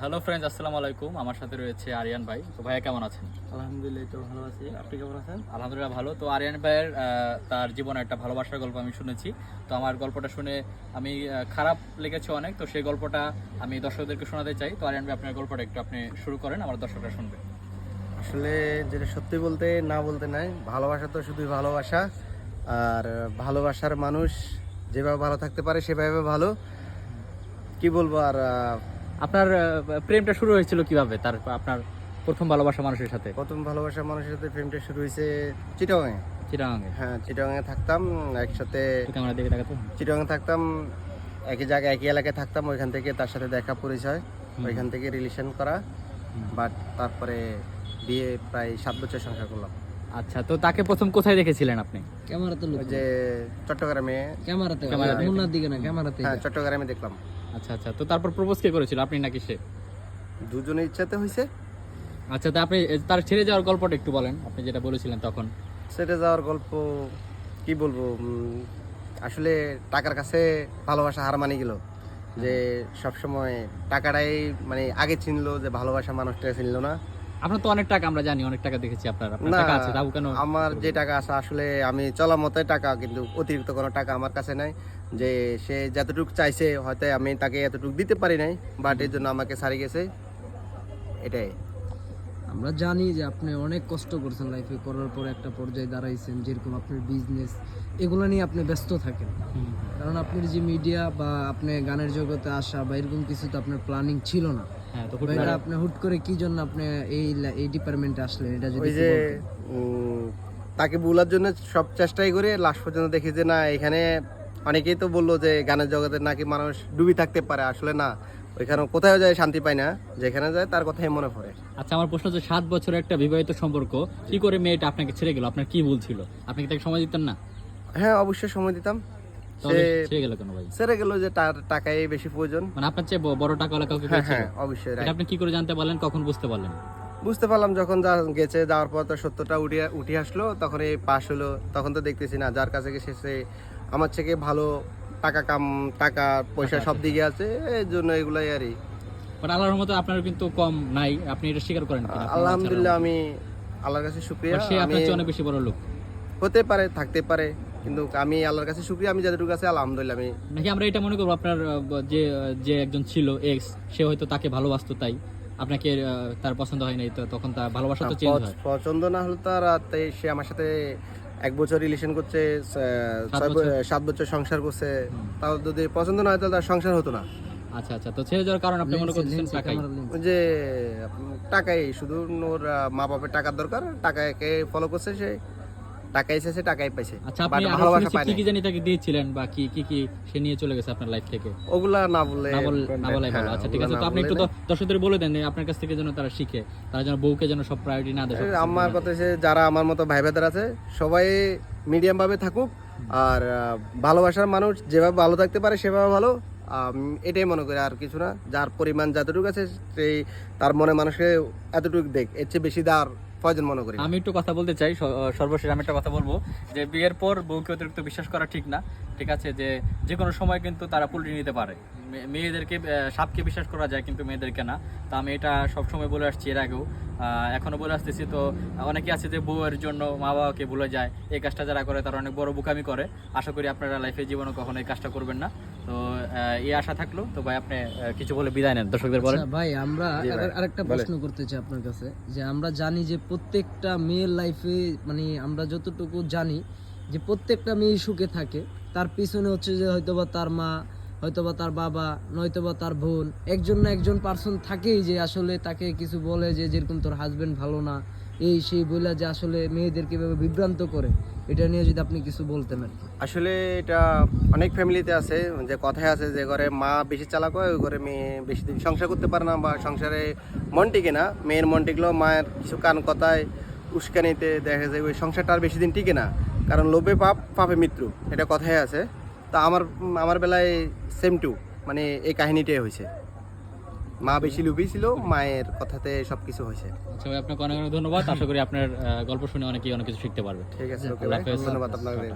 Hello friends আসসালামু আলাইকুম। আমার সাথে রয়েছে আরিয়ান ভাই। তো ভাইয়া কেমন আছেন? আলহামদুলিল্লাহ তো ভালো আছি। আপনি কেমন আছেন? আলহামদুলিল্লাহ ভালো। তো আরিয়ান ভাইয়ের তার জীবনে একটা ভালোবাসার গল্প আমি শুনেছি। তো আমার গল্পটা শুনে আমি খারাপ লেগেছে অনেক। তো সেই গল্পটা আমি দর্শকদেরকে শোনাতে চাই। তো আরিয়ান ভাই আপনার গল্পটা একটু আপনি শুরু করেন আমার দর্শকরা শুনবে। আসলে যেটা সত্যি বলতে না বলতে নাই ভালোবাসা তো শুধুই ভালোবাসা। আর ভালোবাসার মানুষ যেভাবে ভালো থাকতে পারে সেভাবে ভালো। কি বলব আর আপনার প্রেমটা শুরু হয়েছিল কীভাবে? তার আপনার প্রথম ভালোবাসা মানুষের সাথে? প্রথম ভালোবাসা মানুষের সাথে প্রেমটা শুরু হয়েছে চিটাগাঙে চিরাঙ্গে হ্যাঁ চিটাগাঙে থাকতাম একসাথে ক্যামেরা দিকে দেখাতো? চিটাগাঙে থাকতাম একই জায়গায় একই এলাকায় থাকতাম ওইখান থেকে তার সাথে দেখা পরিচয় ওইখান থেকে রিলেশন করা। বাট তারপরে বিয়ে প্রায় সাত বছর সংসার করলাম। আচ্ছা তো তাকে প্রথম কোথায় দেখেছিলেন আপনি? ক্যামেরাতে যে চট্টগ্রামে। ক্যামেরাতে ক্যামেরাতে। মুন্নার দিকে না ক্যামেরাতে হ্যাঁ চট্টগ্রামে দেখলাম। আচ্ছা আচ্ছা তো তারপর প্রপোজ কে করেছিল? আপনি নাকি সে? দুজনের ইচ্ছাতে হয়েছে আচ্ছা তা আপনি তার ছেড়ে যাওয়ার গল্পটা একটু বলেন আপনি যেটা বলেছিলেন তখন। সেটা যাওয়ার গল্প কি বলব উম, আসলে টাকার কাছে ভালোবাসা হার মানি গেল। যে সবসময় টাকাটাই মানে আগে চিনলো যে ভালোবাসা মানুষটা চিনলো না। আপনার তো অনেক টাকা আমরা জানি অনেক টাকা দেখেছি আপনার আপনার টাকা আছে তাও কেন আমার যে টাকা আছে আসলে আমি চলা মতে টাকা কিন্তু অতিরিক্ত কোনো টাকা আমার কাছে নাই। যে সে যতটুকু চাইছে হয়তো আমি তাকে এতটুকু দিতে পারি নাই বাট এর জন্য আমাকে সারি গেছে। এটাই। আমরা জানি যে আপনি অনেক কষ্ট করছেন লাইফে করার পর একটা পর্যায়ে দাঁড়াইছেন যেরকম আপনার বিজনেস এগুলো নিয়ে আপনি ব্যস্ত থাকেন। কারণ আপনার যে মিডিয়া বা আপনি গানের জগতে আসা বা এরকম কিছু তো আপনার প্ল্যানিং ছিল না। হ্যাঁ তো বা হুট এটা করে আপনি হুট করে কি জন্য আপনি এই এই ডিপার্টমেন্টে আসলেন? এটা যদি যে তাকে বলার জন্য সব চেষ্টাই করে লাস্ট পর্যন্ত দেখি যে না এখানে অনেকেই তো বলল যে গানের জগতে নাকি মানুষ ডুবি থাকতে পারে আসলে না। ওইখানে কোথায় যায় শান্তি পায় না যেখানে যায় তার কথাই মনে পড়ে। আচ্ছা আমার প্রশ্ন হচ্ছে সাত বছরের একটা বিবাহিত সম্পর্ক কি করে মেয়েটা আপনাকে ছেড়ে গেল? আপনার কি ভুল ছিল? আপনি কি তাকে সময় দিতেন না? হ্যাঁ অবশ্যই সময় দিতাম। তাহলে সে ছেড়ে গেল কেন ভাই? সেরে গেল যে তার টাকাই বেশি প্রয়োজন। মানে আপনার চেয়ে বড় টাকা ওলা কাউকে হ্যাঁ হ্যাঁ অবশ্যই আপনি কি করে জানতে পারলেন? কখন বুঝতে পারলেন? বুঝতে পারলাম যখন যা গেছে যাওয়ার পর তো সত্যটা উঠে উঠে আসলো তখন এই পাশ হলো তখন তো দেখতেছি না যার কাছে গেছে সে আমার থেকে ভালো টাকা কাম টাকা পয়সা সব দিকে আছে এই জন্য এগুলাই বাট আল্লাহর রহমতে আপনার কিন্তু কম নাই আপনি এটা স্বীকার করেন? আলহামদুলিল্লাহ আমি আল্লাহর কাছে শুক্রিয়া সে আপনার চেয়ে অনেক বেশি বড় লোক। হতে পারে থাকতে পারে কিন্তু আমি আল্লাহর কাছে শুক্রিয়া আমি যতটুকু আছে আলহামদুলিল্লাহ আমি নাকি আমরা এটা মনে করব আপনার যে যে একজন ছিল এক্স সে হয়তো তাকে ভালোবাসতো তাই। আপনাকে তার পছন্দ হয় নাই তো তখন তার ভালোবাসা তো চেঞ্জ হয়। পছন্দ না হলে তো আর তাই সে আমার সাথে এক বছর রিলেশন করছে? সাত বছর? সংসার করছে। তাও যদি পছন্দ না হয় তাহলে তার সংসার হতো না। আচ্ছা আচ্ছা। তো ছেড়ে যাওয়ার কারণ আপনি মনে করতেছেন টাকাই? যে টাকাই শুধু ওর মা বাপের টাকার দরকার টাকাকে ফলো করছে সে। টাকাই চাইছে টাকাই পাইছে। আচ্ছা আপনি ভালোবাসা পায় কি কি জানি তাকে দিয়েছিলেন বা কি কি কি সে নিয়ে চলে গেছে আপনার লাইফ থেকে? ওগুলা না বল না বলাই ভালো। হ্যাঁ, আচ্ছা ঠিক আছে তো আপনি একটু দর্শকদের বলে দেন আপনার কাছ থেকে যেন তারা শিখে তারা যেন বউকে যেন সব প্রায়োরিটি না দেয় আমার কথা হচ্ছে যারা আমার মতো ভাই ভাইদের আছে সবাই মিডিয়াম ভাবে থাকুক আর ভালোবাসার মানুষ যেভাবে ভালো থাকতে পারে সেভাবে ভালো। এটাই মনে করি আর কিছু না। যার পরিমাণ যতটুকু আছে সেই তার মনে মানুষকে এতটুকু দেখ এর চেয়ে বেশি দেওয়ার প্রয়োজন মনে করি আমি একটু কথা বলতে চাই সর্বশেষ আমি একটা কথা বলব যে বিয়ের পর বউকে অতিরিক্ত বিশ্বাস করা ঠিক না ঠিক আছে যে যে কোনো সময় কিন্তু তারা পুলটি নিতে পারে। মেয়েদেরকে সাপকে বিশ্বাস করা যায় কিন্তু মেয়েদেরকে না। তো আমি এটা সবসময় বলে আসছি এর আগেও। আহ, এখনও বলে আসতেছি তো অনেকে আছে যে বউয়ের জন্য মা বাবাকে ভুলে যায় এই কাজটা যারা করে তারা অনেক বড় বুকামি করে। আশা করি আপনারা লাইফে জীবনে কখনো এই কাজটা করবেন না। তো এই আশা থাকল। তো ভাই আপনি কিছু বলে বিদায় নেন দর্শকদের বলেন। আচ্ছা ভাই আমরা আরেকটা প্রশ্ন করতে চাই আপনার কাছে যে আমরা জানি যে প্রত্যেকটা মেয়ের লাইফে মানে আমরা যতটুকু জানি যে প্রত্যেকটা মেয়ে সুখে থাকে। তার পিছনে হচ্ছে যে হয়তোবা তার মা হয়তোবা তার বাবা নয়তোবা তার বোন একজন না একজন পার্সন থাকেই যে আসলে তাকে কিছু বলে যে যেরকম তোর হাজবেন্ড ভালো না এই সেই বলে যে আসলে মেয়েদেরকে এভাবে বিভ্রান্ত করে। এটা নিয়ে যদি আপনি কিছু বলতেন আর আসলে এটা অনেক ফ্যামিলিতে আছে, যে কথায় আছে যে ঘরে মা বেশি চালাক হয়, ওই ঘরে মেয়ে বেশি দিন সংসার করতে পারে না বা সংসারে মন টিকে না। মেয়ের মন টিকলেও মায়ের কিছু কান কথায় উস্কানিতে দেখা যায় ওই সংসারটা আর বেশি দিন টিকে না। কারণ লোভে পাপ, পাপে মৃত্যু, এটা কথাই আছে। তা আমার আমার বেলায় সেম টু মানে এই কাহিনীটাই হয়েছে। মা বেশি লোভী ছিল মায়ের কথাতে সবকিছু হয়েছে। আচ্ছা ভাই আপনাকে অনেক অনেক ধন্যবাদ। আশা করি আপনার গল্প শুনে অনেকেই অনেক কিছু শিখতে পারবে। ঠিক আছে ভাই ধন্যবাদ আপনাকে।